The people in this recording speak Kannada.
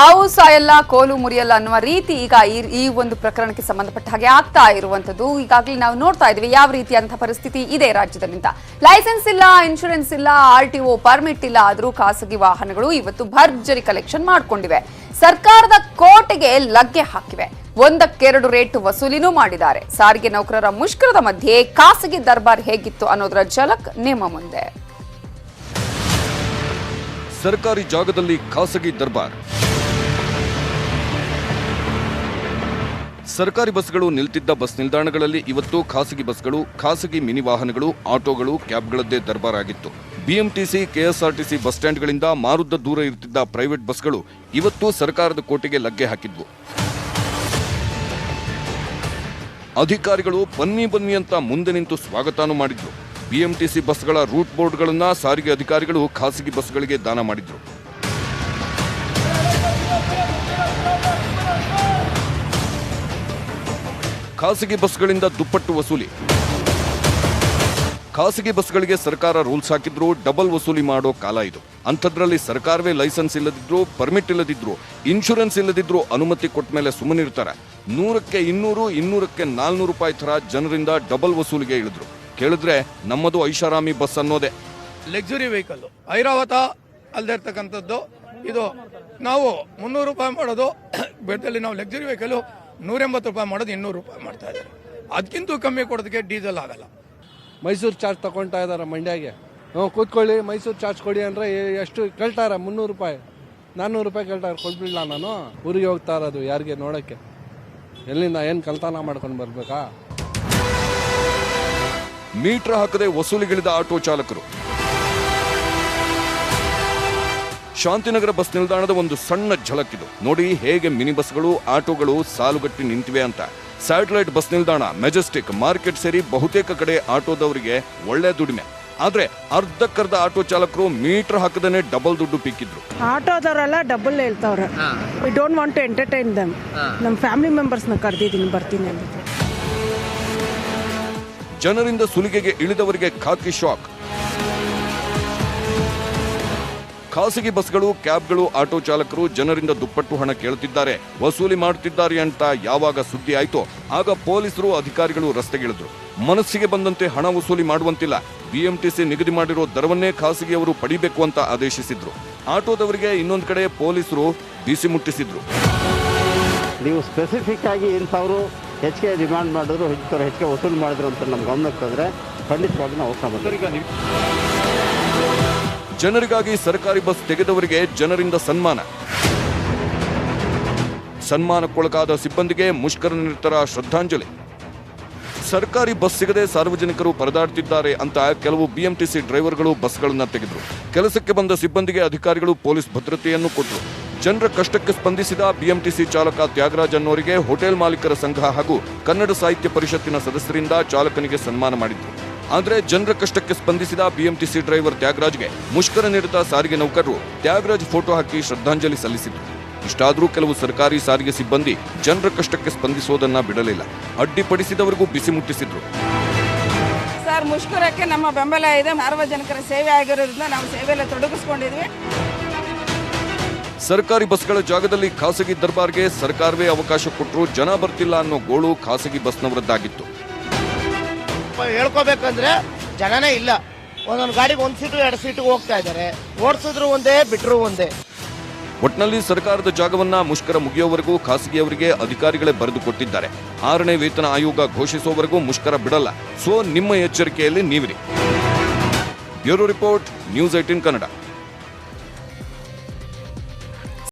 ಹಾವು ಸಾಯಲ್ಲ ಕೋಲು ಮುರಿಯಲ್ಲ ಅನ್ನುವ ರೀತಿ ಈಗ ಈ- ಒಂದು ಪ್ರಕರಣಕ್ಕೆ ಸಂಬಂಧಪಟ್ಟ ಹಾಗೆ ಆಗ್ತಾ ಇರುವಂತದ್ದು ಈಗಾಗಲೇ ನಾವು ನೋಡ್ತಾ ಇದ್ವಿ ಯಾವ ರೀತಿಯಂತಹ ಪರಿಸ್ಥಿತಿ ಇದೆ ರಾಜ್ಯದಲ್ಲಿ ಲೈಸೆನ್ಸ್ ಇಲ್ಲ ಇನ್ಶೂರೆನ್ಸ್ ಇಲ್ಲ ಆರ್ ಟಿ ಒ ಪರ್ಮಿಟ್ ಇಲ್ಲ ಆದರೂ ಖಾಸಗಿ ವಾಹನಗಳು ಇವತ್ತು ಭರ್ಜರಿ ಕಲೆಕ್ಷನ್ ಮಾಡ್ಕೊಂಡಿವೆ. ಸರ್ಕಾರದ ಕೋಟೆಗೆ ಲಗ್ಗೆ ಹಾಕಿವೆ. ಒಂದಕ್ಕೆರಡು ರೇಟ್ ವಸೂಲಿನೂ ಮಾಡಿದ್ದಾರೆ. ಸಾರಿಗೆ ನೌಕರರ ಮುಷ್ಕರದ ಮಧ್ಯೆ ಖಾಸಗಿ ದರ್ಬಾರ್ ಹೇಗಿತ್ತು ಅನ್ನೋದರ ಝಲಕ್ ನಿಮ್ಮ ಮುಂದೆ. ಸರ್ಕಾರಿ ಜಾಗದಲ್ಲಿ ಖಾಸಗಿ ದರ್ಬಾರ್. ಸರ್ಕಾರಿ ಬಸ್ಗಳು ನಿಲ್ತಿದ್ದ ಬಸ್ ನಿಲ್ದಾಣಗಳಲ್ಲಿ ಇವತ್ತು ಖಾಸಗಿ ಬಸ್ಗಳು, ಖಾಸಗಿ ಮಿನಿ ವಾಹನಗಳು, ಆಟೋಗಳು, ಕ್ಯಾಬ್ಗಳದ್ದೇ ದರ್ಬಾರ್ ಆಗಿತ್ತು ಬಿಎಂಟಿಸಿ, ಕೆಎಸ್ಆರ್ಟಿಸಿ ಬಸ್ ಸ್ಟ್ಯಾಂಡ್ಗಳಿಂದ ಮಾರುದ್ದ ದೂರ ಇರುತ್ತಿದ್ದ ಪ್ರೈವೇಟ್ ಬಸ್ಗಳು ಇವತ್ತು ಸರ್ಕಾರದ ಕೋಟೆಗೆ ಲಗ್ಗೆ ಹಾಕಿದ್ವು. ಅಧಿಕಾರಿಗಳು ಬನ್ನಿ ಬನ್ನಿ ಅಂತ ಮುಂದೆ ನಿಂತು ಸ್ವಾಗತಾನು ಮಾಡಿದ್ರು. ಬಿಎಂಟಿಸಿ ಬಸ್ಗಳ ರೂಟ್ ಬೋರ್ಡ್ಗಳನ್ನು ಸಾರಿಗೆ ಅಧಿಕಾರಿಗಳು ಖಾಸಗಿ ಬಸ್ಗಳಿಗೆ ದಾನ ಮಾಡಿದ್ರು. ಖಾಸಗಿ ಬಸ್ಗಳಿಂದ ದುಪ್ಪಟ್ಟು ವಸೂಲಿ. ಖಾಸಗಿ ಬಸ್ಗಳಿಗೆ ಸರ್ಕಾರ ರೂಲ್ಸ್ ಹಾಕಿದ್ರು ಡಬಲ್ ವಸೂಲಿ ಮಾಡೋ ಕಾಲ ಇದು. ಅಂಥದ್ರಲ್ಲಿ ಸರ್ಕಾರವೇ ಲೈಸೆನ್ಸ್ ಇಲ್ಲದಿದ್ರು, ಪರ್ಮಿಟ್ ಇಲ್ಲದಿದ್ರು, ಇನ್ಶೂರೆನ್ಸ್ ಇಲ್ಲದಿದ್ರು ಅನುಮತಿ ಕೊಟ್ಟ ಮೇಲೆ ಸುಮ್ಮನಿರ್ತಾರೆ ನೂರಕ್ಕೆ ಇನ್ನೂರು, ಇನ್ನೂರಕ್ಕೆ ನಾಲ್ನೂರು ರೂಪಾಯಿ ಥರ ಜನರಿಂದ ಡಬಲ್ ವಸೂಲಿಗೆ ಇಳಿದ್ರು. ಕೇಳಿದ್ರೆ ನಮ್ಮದು ಐಷಾರಾಮಿ ಬಸ್ ಅನ್ನೋದೇ. ಲಕ್ಸುರಿ ವೆಹಿಕಲ್ ಐರಾವತ ಅಲ್ಲದೆ ಇರ್ತಕ್ಕಂಥದ್ದು. ಇದು ನಾವು ಮುನ್ನೂರು ರೂಪಾಯಿ ಮಾಡೋದು, ಬೆಟ್ಟದಲ್ಲಿ ನಾವು ಲಕ್ಸುರಿ ವೆಹಿಕಲ್ ನೂರೆಂಬತ್ತು ರೂಪಾಯಿ ಮಾಡೋದು ಇನ್ನೂರು ರೂಪಾಯಿ ಮಾಡ್ತಾ ಇದ್ದಾರೆ. ಅದಕ್ಕಿಂತ ಕಮ್ಮಿ ಕೊಡೋದಕ್ಕೆ ಡೀಸೆಲ್ ಆಗಲ್ಲ. ಮೈಸೂರು ಚಾರ್ಜ್ ತಗೊಳ್ತಾ ಇದ್ದಾರೆ ಮಂಡ್ಯಗೆ. ಹ್ಞೂ ಕೂತ್ಕೊಳ್ಳಿ ಮೈಸೂರು ಚಾರ್ಜ್ ಕೊಡಿ ಅಂದರೆ ಎಷ್ಟು ಕೇಳ್ತಾರೆ? ಮುನ್ನೂರು ರೂಪಾಯಿ. ನಾನ್ನೂರು ರೂಪಾಯಿ ಕೇಳ್ತಾರೆ. ಕೊಟ್ಬಿಡಲ್ಲ ನಾನು. ಊರಿಗೆ ಹೋಗ್ತಾ ಇರೋದು ಯಾರಿಗೆ ನೋಡೋಕ್ಕೆ? ಎಲ್ಲಿಂದ ಏನು ಕಲ್ತಾನ ಮಾಡ್ಕೊಂಡು ಬರಬೇಕಾ? ಮೀಟ್ರ್ ಹಾಕದೆ ವಸೂಲಿಗಿಳಿದ ಆಟೋ ಚಾಲಕರು. ಶಾಂತಿನಗರ ಬಸ್ ನಿಲ್ದಾಣದ ಒಂದು ಸಣ್ಣ ಝಲಕ್ಕಿದು. ನೋಡಿ ಹೇಗೆ ಮಿನಿ ಬಸ್ಗಳು ಆಟೋಗಳು ಸಾಲುಗಟ್ಟಿ ನಿಂತಿವೆ ಅಂತ. ಸ್ಯಾಟಲೈಟ್ ಬಸ್ ನಿಲ್ದಾಣ ಮೆಜೆಸ್ಟಿಕ್ ಮಾರ್ಕೆಟ್ ಸೇರಿ ಬಹುತೇಕ ಕಡೆ ಆಟೋದವರಿಗೆ ಒಳ್ಳೆ ದುಡಿಮೆ. ಆದ್ರೆ ಅರ್ಧಕ್ಕರ್ಧ ಆಟೋ ಚಾಲಕರು ಮೀಟರ್ ಹಾಕದನೆ ಡಬಲ್ ದುಡ್ಡು ಪಿಕ್ಕಿದ್ರು ಆಟೋದವರೆಲ್ಲ double ಹೇಳ್ತಾವ್ರೆ. We don't want to entertain them ನಮ್ಮ ಫ್ಯಾಮಿಲಿ ಮೆಂಬರ್ಸ್ನ ಕರೆದಿದ್ದೀನಿ ಬರ್ತೀನಿ ಅಂತ. ಜನರಿಂದ ಸುಲಿಗೆಗೆ ಇಳಿದವರಿಗೆ ಖಾಕಿ ಶಾಕ್. ಖಾಸಗಿ ಬಸ್ಗಳು ಕ್ಯಾಬ್ಗಳು ಆಟೋ ಚಾಲಕರು ಜನರಿಂದ ದುಪ್ಪಟ್ಟು ಹಣ ಕೇಳುತ್ತಿದ್ದಾರೆ. ವಸೂಲಿ ಮಾಡುತ್ತಿದ್ದಾರೆ ಅಂತ ಯಾವಾಗ ಸುದ್ದಿ ಆಯ್ತೋ ಆಗ ಪೊಲೀಸರು ಅಧಿಕಾರಿಗಳು ರಸ್ತೆಗಿಳಿದ್ರು ಮನಸ್ಸಿಗೆ ಬಂದಂತೆ ಹಣ ವಸೂಲಿ ಮಾಡುವಂತಿಲ್ಲ. ಬಿಎಂಟಿಸಿ ನಿಗದಿ ಮಾಡಿರೋ ದರವನ್ನೇ ಖಾಸಗಿಯವರು ಪಡಿಬೇಕು ಅಂತ ಆದೇಶಿಸಿದ್ರು. ಆಟೋದವರಿಗೆ ಇನ್ನೊಂದು ಕಡೆ ಪೊಲೀಸರು ಬಿಸಿ ಮುಟ್ಟಿಸಿದ್ರು. ನೀವು ಸ್ಪೆಸಿಫಿಕ್ ಆಗಿ ಏನು ಸಾವಿರ ಹೆಚ್ಚಿಗೆ ಡಿಮ್ಯಾಂಡ್ ಮಾಡಿದ್ರು ಹೆಚ್ಚು ಹೆಚ್ಚಿಗೆ ವಸೂಲಿ ಮಾಡಿದ್ರು ಅಂತ ನಮ್ಮ ಗಮನಕ್ಕೆ ತಂದರೆ ಖಂಡಿತವಾಗಿ ನಾವು ಜನರಿಗಾಗಿ ಸರ್ಕಾರಿ ಬಸ್ ತೆಗೆದವರಿಗೆ ಜನರಿಂದ ಸನ್ಮಾನ. ಸನ್ಮಾನಕ್ಕೊಳಗಾದ ಸಿಬ್ಬಂದಿಗೆ ಮುಷ್ಕರ ನಿರತರ ಶ್ರದ್ಧಾಂಜಲಿ. ಸರ್ಕಾರಿ ಬಸ್ ಸಿಗದೆ ಸಾರ್ವಜನಿಕರು ಪರದಾಡ್ತಿದ್ದಾರೆ ಅಂತ ಕೆಲವು ಬಿಎಂಟಿಸಿ ಡ್ರೈವರ್ಗಳು ಬಸ್ಗಳನ್ನು ತೆಗೆದ್ರು. ಕೆಲಸಕ್ಕೆ ಬಂದ ಸಿಬ್ಬಂದಿಗೆ ಅಧಿಕಾರಿಗಳು ಪೊಲೀಸ್ ಭದ್ರತೆಯನ್ನು ಕೊಟ್ಟರು ಜನರ ಕಷ್ಟಕ್ಕೆ ಸ್ಪಂದಿಸಿದ ಬಿಎಂಟಿಸಿ ಚಾಲಕ ತ್ಯಾಗರಾಜ್ ಅನ್ನೋರಿಗೆ ಹೋಟೆಲ್ ಮಾಲೀಕರ ಸಂಘ ಹಾಗೂ ಕನ್ನಡ ಸಾಹಿತ್ಯ ಪರಿಷತ್ತಿನ ಸದಸ್ಯರಿಂದ ಚಾಲಕನಿಗೆ ಸನ್ಮಾನ ಮಾಡಿದ್ರು. ಆದ್ರೆ ಜನರ ಕಷ್ಟಕ್ಕೆ ಸ್ಪಂದಿಸಿದ ಬಿಎಂಟಿಸಿ ಡ್ರೈವರ್ ತ್ಯಾಗರಾಜ್ಗೆ ಮುಷ್ಕರ ನಿರತ ಸಾರಿಗೆ ನೌಕರರು ತ್ಯಾಗರಾಜ್ ಫೋಟೋ ಹಾಕಿ ಶ್ರದ್ಧಾಂಜಲಿ ಸಲ್ಲಿಸಿದರು. ಇಷ್ಟಾದರೂ ಕೆಲವು ಸರ್ಕಾರಿ ಸಾರಿಗೆ ಸಿಬ್ಬಂದಿ ಜನರ ಕಷ್ಟಕ್ಕೆ ಸ್ಪಂದಿಸೋದನ್ನ ಬಿಡಲಿಲ್ಲ. ಅಡ್ಡಿಪಡಿಸಿದವರಿಗೂ ಬಿಸಿ ಮುಟ್ಟಿಸಿದ್ರು. ಸರ್ ಮುಷ್ಕರಕ್ಕೆ ನಮ್ಮ ಬೆಂಬಲ ಇದೆ. ಸಾರ್ವಜನಿಕರ ಸೇವೆ ಆಗಿರೋದ್ರಿಂದ ನಾವು ಸೇವೆಯಲ್ಲಿ ತೊಡಗಿಸ್ಕೊಂಡಿದ್ವಿ. ಸರ್ಕಾರಿ ಬಸ್ಗಳ ಜಾಗದಲ್ಲಿ ಖಾಸಗಿ ದರ್ಬಾರ್ಗೆ ಸರ್ಕಾರವೇ ಅವಕಾಶ ಕೊಟ್ಟರು ಜನ ಬರ್ತಿಲ್ಲ ಅನ್ನೋ ಗೋಳು ಖಾಸಗಿ ಬಸ್ನವರದ್ದಾಗಿತ್ತು. ಹೇಳ್ಕೋಬೇಕಂದ್ರೆ ಜನನೇ ಇಲ್ಲ. ಒಂದೊಂದು ಗಾಡಿಗೆ ಒಂದು ಸೀಟು ಎರಡು ಸೀಟು ಹೋಗ್ತಾ ಇದ್ದಾರೆ. ಓಡಿಸಿದ್ರು ಒಂದೇ, ಬಿಟ್ರು ಒಂದೇ. ಒಟ್ನಲ್ಲಿ ಸರ್ಕಾರದ ಜಾಗವನ್ನ ಮುಷ್ಕರ ಮುಗಿಯೋವರೆಗೂ ಖಾಸಗಿಯವರಿಗೆ ಅಧಿಕಾರಿಗಳೇ ಬರೆದು ಕೊಟ್ಟಿದ್ದಾರೆ. ಆರನೇ ವೇತನ ಆಯೋಗ ಘೋಷಿಸುವವರೆಗೂ ಮುಷ್ಕರ ಬಿಡಲ್ಲ. ಸೊ, ನಿಮ್ಮ ಎಚ್ಚರಿಕೆಯಲ್ಲಿ ನೀವಿರಿ. Bureau report, news eighteen Kannada.